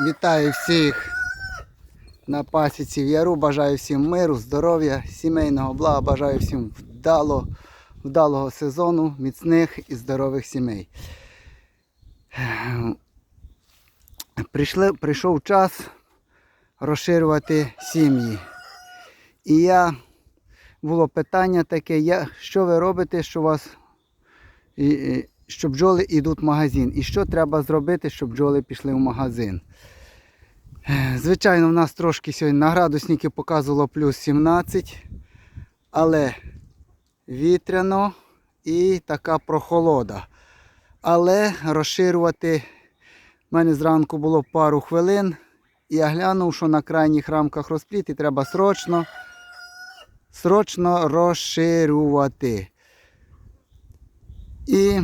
Вітаю всіх на пасіці в Яру. Бажаю всім миру, здоров'я, сімейного блага. Бажаю всім вдало, вдалого сезону, міцних і здорових сімей. Прийшли, прийшов час розширювати сім'ї. І я було питання таке, я, що ви робите, що у вас і, і, що бджоли йдуть в магазин. І що треба зробити, щоб бджоли пішли в магазин. Звичайно, в нас трошки сьогодні на градусники показувало плюс 17, але вітряно і така прохолода. Але розширювати в мене зранку було пару хвилин. Я глянув, що на крайніх рамках розпліт і треба срочно, срочно розширювати. І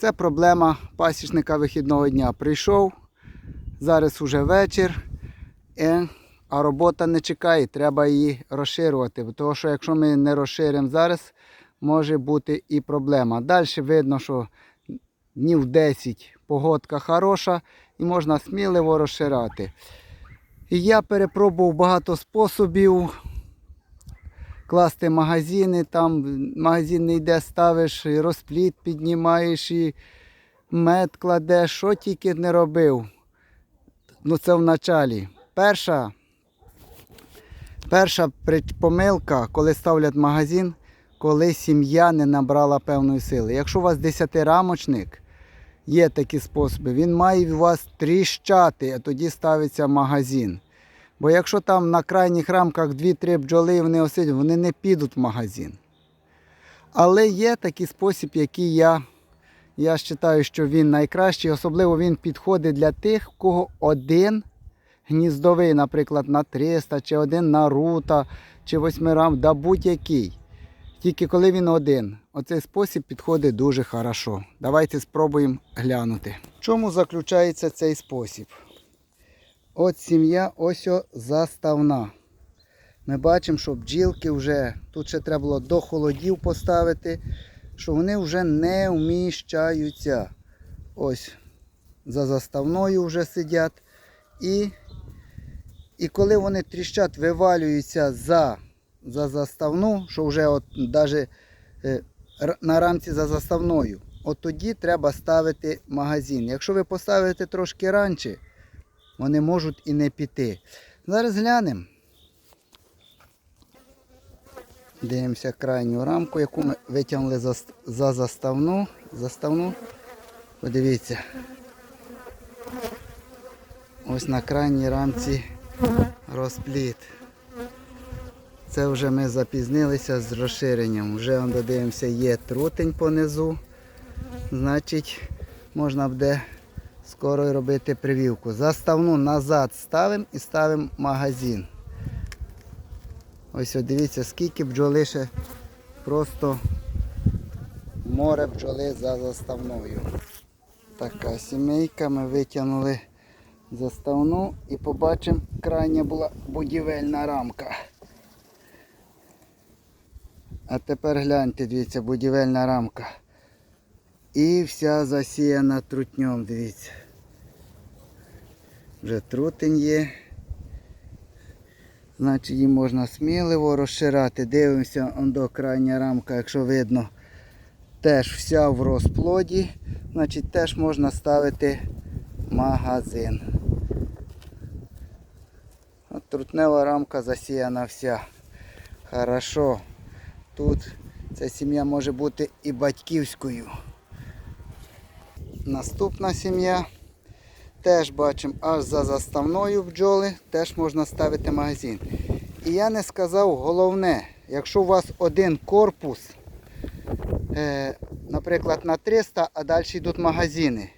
це проблема пасічника вихідного дня. Прийшов, зараз уже вечір, е, а робота не чекає, треба її розширювати. Тому що якщо ми не розширимо зараз, може бути і проблема. Далі видно, що днів 10 погодка хороша і можна сміливо розширяти. І я перепробував багато способів класти магазини, там магазин не йде, ставиш, і розпліт піднімаєш і мед кладеш, що тільки не робив. Ну це в началі. Перша, перша помилка, коли ставлять магазин, коли сім'я не набрала певної сили. Якщо у вас 10-рамочник, є такі способи, він має у вас тріщати, а тоді ставиться магазин. Бо якщо там на крайніх рамках 2-3 бджоли вони осидять, вони не підуть в магазин. Але є такий спосіб, який я, я вважаю, що він найкращий. Особливо він підходить для тих, у кого один гніздовий, наприклад, на 300, чи один на рута, чи восьмирам, да будь-який. Тільки коли він один. Оцей спосіб підходить дуже хорошо. Давайте спробуємо глянути. В чому заключається цей спосіб? От сім'я ось заставна. Ми бачимо, що бджілки вже, тут ще треба було до холодів поставити, що вони вже не вміщаються. Ось за заставною вже сидять. І, і коли вони тріщать, вивалюються за, за заставну, що вже от навіть е, на рамці за заставною, от тоді треба ставити магазин. Якщо ви поставите трошки раніше, вони можуть і не піти. Зараз глянемо. Дивимося крайню рамку, яку ми витягнули за, за заставну. заставну. Подивіться. Ось на крайній рамці розпліт. Це вже ми запізнилися з розширенням. Вже он, додивимося, є трутень понизу. Значить, можна буде скоро робити привівку. Заставну назад ставимо і ставимо магазин. Ось дивіться, скільки бджоли ще просто море бджоли за заставною. Така сімейка, ми витягнули заставну і побачимо, крайня була будівельна рамка. А тепер гляньте, дивіться, будівельна рамка. І вся засіяна трутнем, дивіться. Вже трутень є. Значить її можна сміливо розширати. Дивимося он до крайня рамка, якщо видно, теж вся в розплоді, значить теж можна ставити магазин. Трутнева рамка засіяна вся. Хорошо. Тут ця сім'я може бути і батьківською. Наступна сім'я. Теж бачимо аж за заставною бджоли, теж можна ставити магазин. І я не сказав головне, якщо у вас один корпус, е, наприклад, на 300, а далі йдуть магазини.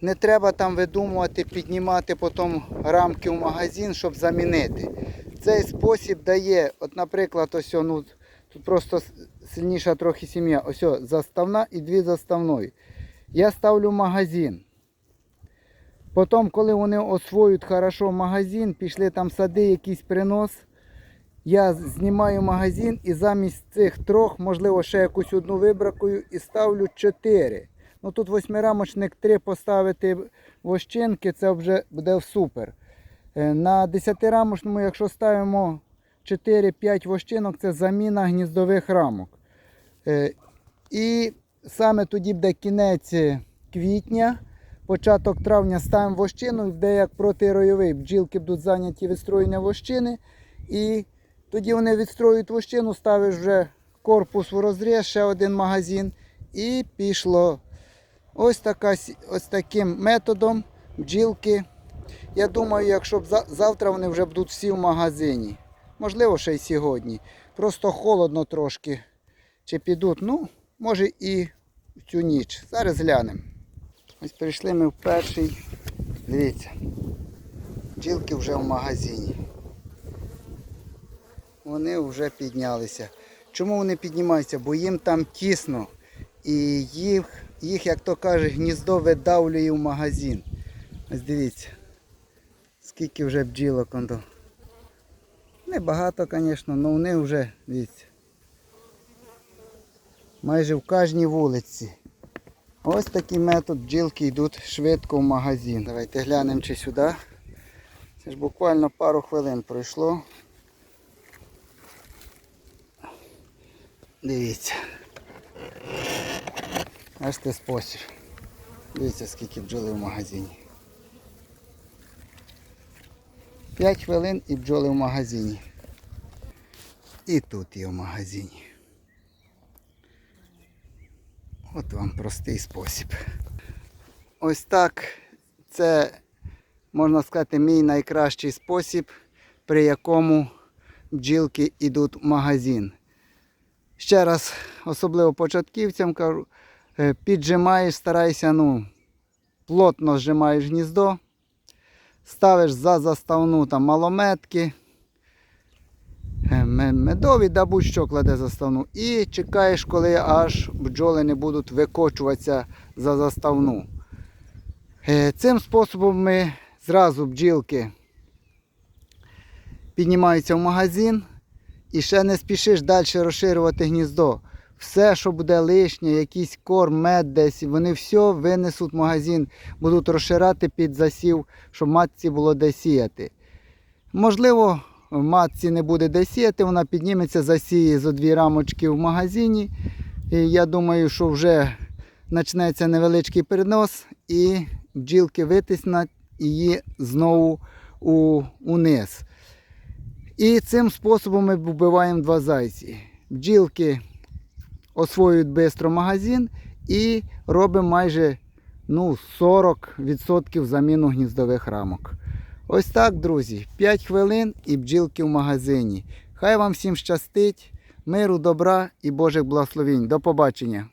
Не треба там видумувати, піднімати потім рамки в магазин, щоб замінити. Цей спосіб дає, от, наприклад, ось ну, тут просто сильніша трохи сім'я. Ось заставна і дві заставної. Я ставлю магазин. Потім, коли вони освоюють хорошо магазин, пішли там сади, якийсь принос. Я знімаю магазин і замість цих трьох, можливо, ще якусь одну вибракую і ставлю чотири. Ну тут восьмирамочник три поставити вощинки, це вже буде супер. Е, На 10-рамочному, якщо ставимо 4-5 вощинок, це заміна гніздових рамок. Е, І саме тоді буде кінець квітня, початок травня ставимо вощину, де як протиройовий. Бджілки будуть зайняті відстроєння вощини. І тоді вони відстроюють вощину, ставиш вже корпус в розріз, ще один магазин. І пішло. Ось, така, ось таким методом бджілки. Я думаю, якщо б завтра вони вже будуть всі в магазині. Можливо, ще й сьогодні. Просто холодно трошки. Чи підуть, ну, може і в цю ніч. Зараз глянемо. Ось прийшли ми в перший. Дивіться. Бджілки вже в магазині. Вони вже піднялися. Чому вони піднімаються? Бо їм там тісно. І їх, їх як то каже, гніздо видавлює в магазин. Ось дивіться. Скільки вже бджілок. Небагато, звісно, але вони вже, дивіться. Майже в кожній вулиці. Ось такий метод бджілки йдуть швидко в магазин. Давайте глянемо чи сюди. Це ж буквально пару хвилин пройшло. Дивіться. Аж це спосіб. Дивіться, скільки бджоли в магазині. 5 хвилин і бджоли в магазині. І тут є в магазині. От вам простий спосіб. Ось так. Це, можна сказати, мій найкращий спосіб, при якому бджілки йдуть в магазин. Ще раз, особливо початківцям кажу, е, піджимаєш, старайся, ну, плотно зжимаєш гніздо, ставиш за заставну там малометки, ме- медові, да будь-що кладе заставну. І чекаєш, коли аж бджоли не будуть викочуватися за заставну. Е, Цим способом ми зразу бджілки піднімаються в магазин і ще не спішиш далі розширювати гніздо. Все, що буде лишнє, якийсь корм, мед десь, вони все винесуть в магазин, будуть розширати під засів, щоб матці було де сіяти. Можливо, матці не буде де сіяти, вона підніметься, засіє зо дві рамочки в магазині. І я думаю, що вже почнеться невеличкий перенос і бджілки витиснуть її знову у, униз. І цим способом ми вбиваємо два зайці. Бджілки освоюють швидко магазин і робимо майже ну, 40% заміну гніздових рамок. Ось так, друзі, 5 хвилин і бджілки в магазині. Хай вам всім щастить, миру, добра і Божих благословень. До побачення!